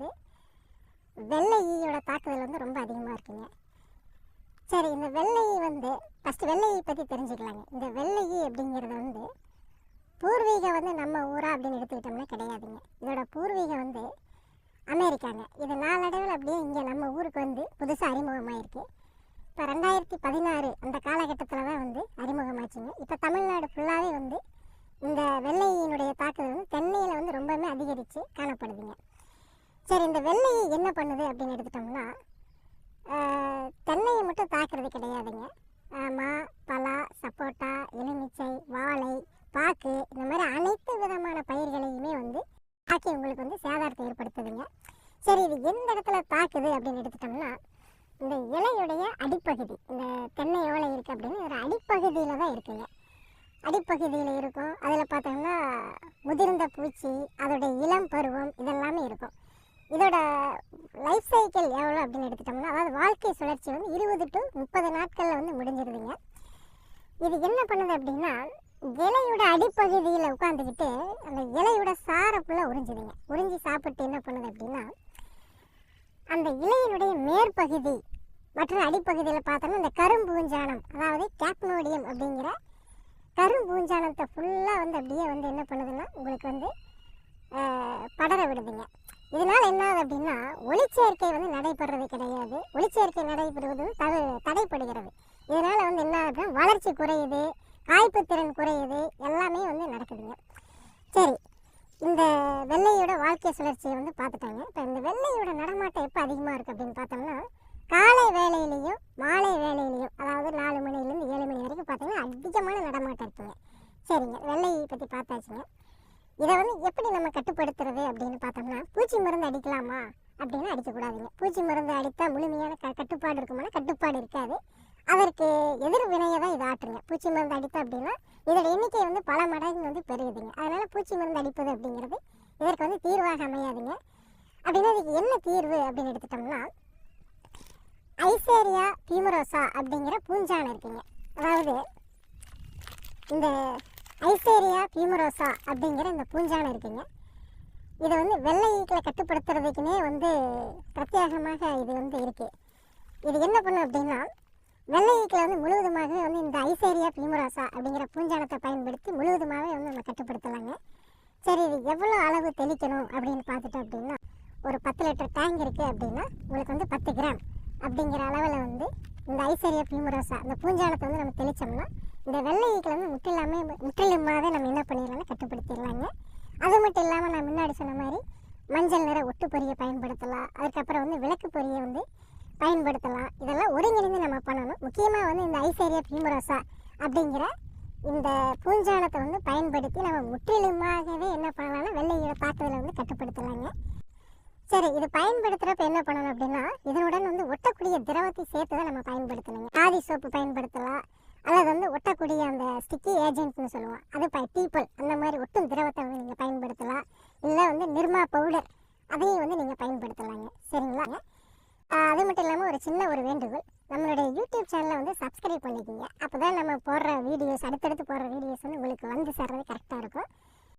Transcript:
வந்து வெள்ளை ஈயோட தாக்குதல் வந்து ரொம்ப அதிகமாக இருக்குங்க. சரி இந்த வெள்ளை ஈ வந்து ஃபஸ்ட்டு வெள்ளை ஈ பற்றி தெரிஞ்சுக்கலாங்க. இந்த வெள்ளை ஈ அப்படிங்கிறது வந்து பூர்வீகம் வந்து நம்ம ஊரா அப்படின்னு எடுத்துக்கிட்டோம்னா கிடையாதுங்க. இதோட பூர்வீகம் வந்து அமெரிக்காங்க. இது நாளடைவில் அப்படியே இங்கே நம்ம ஊருக்கு வந்து புதுசாக அறிமுகமாயிருக்கு. இப்போ ரெண்டாயிரத்தி பதினாறு அந்த காலகட்டத்தில் தான் வந்து அறிமுகமாச்சுங்க. இப்போ தமிழ்நாடு ஃபுல்லாகவே வந்து இந்த வெள்ளையினுடைய தாக்குதல் வந்து தென்னையில் வந்து ரொம்பவுமே அதிகரித்து காணப்படுதுங்க. சரி இந்த வெள்ளையை என்ன பண்ணுது அப்படின்னு எடுத்துட்டோம்னா தென்னையை மட்டும் தாக்குறது கிடையாதுங்க. மா பலா சப்போட்டா எலுமிச்சை வாழை பாக்கு இந்த மாதிரி அனைத்து விதமான பயிர்களையுமே வந்து தாக்கி உங்களுக்கு வந்து சேதாரத்தை ஏற்படுத்துதுங்க. சரி இது எந்த இடத்துல தாக்குது அப்படின்னு எடுத்துட்டோம்னா இந்த இலையுடைய அடிப்பகுதி இந்த தென்னை ஓலை இருக்குது அப்படின்னு ஒரு அடிப்பகுதியில் தான் இருக்குங்க. அடிப்பகுதியில் இருக்கும். அதில் பார்த்தோம்னா முதிர்ந்த பூச்சி அதோடைய இளம் பருவம் இதெல்லாமே இருக்கும். இதோட லைஃப் சைக்கிள் எவ்வளோ அப்படின்னு எடுத்துட்டோம்னா அதாவது வாழ்க்கை சுழற்சி வந்து இருபது டு முப்பது நாட்களில் வந்து முடிஞ்சிருதுங்க. இது என்ன பண்ணுது அப்படின்னா இலையோட அடிப்பகுதியில் உட்காந்துக்கிட்டு அந்த இலையோட சாரை ஃபுல்லாக உறிஞ்சுதுங்க. உறிஞ்சி சாப்பிட்டு என்ன பண்ணுது அப்படின்னா அந்த இலையினுடைய மேற்பகுதி மற்றும் அடிப்பகுதியில் பார்த்தோம்னா இந்த கரும்பூஞ்சானம் அதாவது கேப்னோடியம் அப்படிங்கிற கரும்பூஞ்சானத்தை ஃபுல்லாக வந்து அப்படியே வந்து என்ன பண்ணுதுன்னா உங்களுக்கு வந்து படர விடுதுங்க. இதனால் என்ன ஆகுது அப்படின்னா ஒளிச்சேர்க்கை வந்து நடைபெறது கிடையாது. ஒளிச்சேர்க்கை நடைபெறுவது வந்து தடு தடைப்படுகிறது. இதனால் வந்து என்ன ஆகுதுன்னா வளர்ச்சி குறையுது காய்ப்பு திறன் குறையுது எல்லாமே வந்து நடக்குதுங்க. சரி இந்த வெள்ளையோட வாழ்க்கை சுழற்சியை வந்து பார்த்துட்டாங்க. இப்போ இந்த வெள்ளையோட நடமாட்டம் எப்போ அதிகமாக இருக்குது அப்படின்னு பார்த்தோம்னா காலை வேலையிலையும் மாலை வேலையிலையும் அதாவது நாலு மணிலேருந்து ஏழு மணி வரைக்கும் பார்த்தீங்கன்னா அதிகமான நடமாட்டம் இருக்குங்க. சரிங்க வெள்ளையை பற்றி பார்த்தாச்சுங்க. இதை வந்து எப்படி நம்ம கட்டுப்படுத்துறது அப்படின்னு பார்த்தோம்னா பூச்சி மருந்து அடிக்கலாமா அப்படின்னு அடிக்கக்கூடாதுங்க. பூச்சி மருந்து அடித்தால் முழுமையான க கட்டுப்பாடு இருக்குமானா கட்டுப்பாடு இருக்காது. அதற்கு எதிர் வினையை தான் இது ஆற்றுங்க. பூச்சி மருந்து அடித்தோம் அப்படின்னா இதோட எண்ணிக்கை வந்து பல மடங்கு வந்து பெருகுதுங்க. அதனால பூச்சி மருந்து அடிப்பது அப்படிங்கிறது இதற்கு வந்து தீர்வாக அமையாதுங்க. அப்படின்னா இதுக்கு என்ன தீர்வு அப்படின்னு எடுத்துட்டோம்னா ஐசேரியா பியூமரோசா அப்படிங்கிற பூஞ்சான் இருக்குங்க. அதாவது இந்த ஐசேரியா பியூமரோசா அப்படிங்கிற இந்த பூஞ்சானம் இருக்குங்க. இதை வந்து வெள்ளை ஈக்களை கட்டுப்படுத்துறதுக்குனே வந்து பிரத்யேகமாக இது வந்து இருக்குது இது என்ன பண்ணும் அப்படின்னா வெள்ளை ஈக்கில் வந்து முழுவதுமாகவே வந்து இந்த ஐசேரியா பியூமரோசா அப்படிங்கிற பூஞ்சானத்தை பயன்படுத்தி முழுவதுமாகவே வந்து நம்ம கட்டுப்படுத்தலாங்க. சரி இது எவ்வளோ அளவு தெளிக்கணும் அப்படின்னு பார்த்துட்டோம் அப்படின்னா ஒரு பத்து லிட்டர் டேங்க் இருக்குது அப்படின்னா உங்களுக்கு வந்து பத்து கிராம் அப்படிங்கிற அளவில் வந்து இந்த ஐசேரியா பியூமரோசா இந்த பூஞ்சானத்தை வந்து நம்ம தெளித்தோம்னா இந்த வெள்ளை ஈக்களை வந்து முற்றிலுமே முற்றிலுமாகவே நம்ம என்ன பண்ணிடலாம்னா கட்டுப்படுத்திடலாங்க. அது மட்டும் இல்லாமல் நான் முன்னாடி சொன்ன மாதிரி மஞ்சள் நிற ஒட்டு பொரியை பயன்படுத்தலாம். அதுக்கப்புறம் வந்து விளக்கு பொரியை வந்து பயன்படுத்தலாம். இதெல்லாம் ஒருங்கிணைந்து நம்ம பண்ணணும். முக்கியமாக வந்து இந்த ஐசேரியா பியூமரோசா அப்படிங்கிற இந்த பூஞ்சானத்தை வந்து பயன்படுத்தி நம்ம முற்றிலுமாகவே என்ன பண்ணலாம்னா வெள்ளையோட தாக்குதலை வந்து கட்டுப்படுத்தலாங்க. சரி இது பயன்படுத்துகிறப்ப என்ன பண்ணணும் அப்படின்னா இதனுடன் வந்து ஒட்டக்கூடிய திரவத்தை சேர்த்து தான் நம்ம பயன்படுத்தணுங்க. ஆதி சோப்பு பயன்படுத்தலாம். அல்லது வந்து ஒட்டக்கூடிய அந்த ஸ்டிக்கி ஏஜென்ட்னு சொல்லுவோம். அது ப டீப்பல் அந்த மாதிரி ஒட்டும் திரவத்தை வந்து நீங்கள் பயன்படுத்தலாம். இல்லை வந்து நிர்மா பவுடர் அதையும் வந்து நீங்கள் பயன்படுத்தலாங்க. சரிங்களா? அது மட்டும் இல்லாமல் ஒரு சின்ன ஒரு வேண்டுகோள். நம்மளுடைய யூடியூப் சேனலை வந்து சப்ஸ்கிரைப் பண்ணிக்கோங்க. அப்போ தான் நம்ம போடுற வீடியோஸ் அடுத்தடுத்து போடுற வீடியோஸ் வந்து உங்களுக்கு வந்து சேர்றது கரெக்டாக இருக்கும்.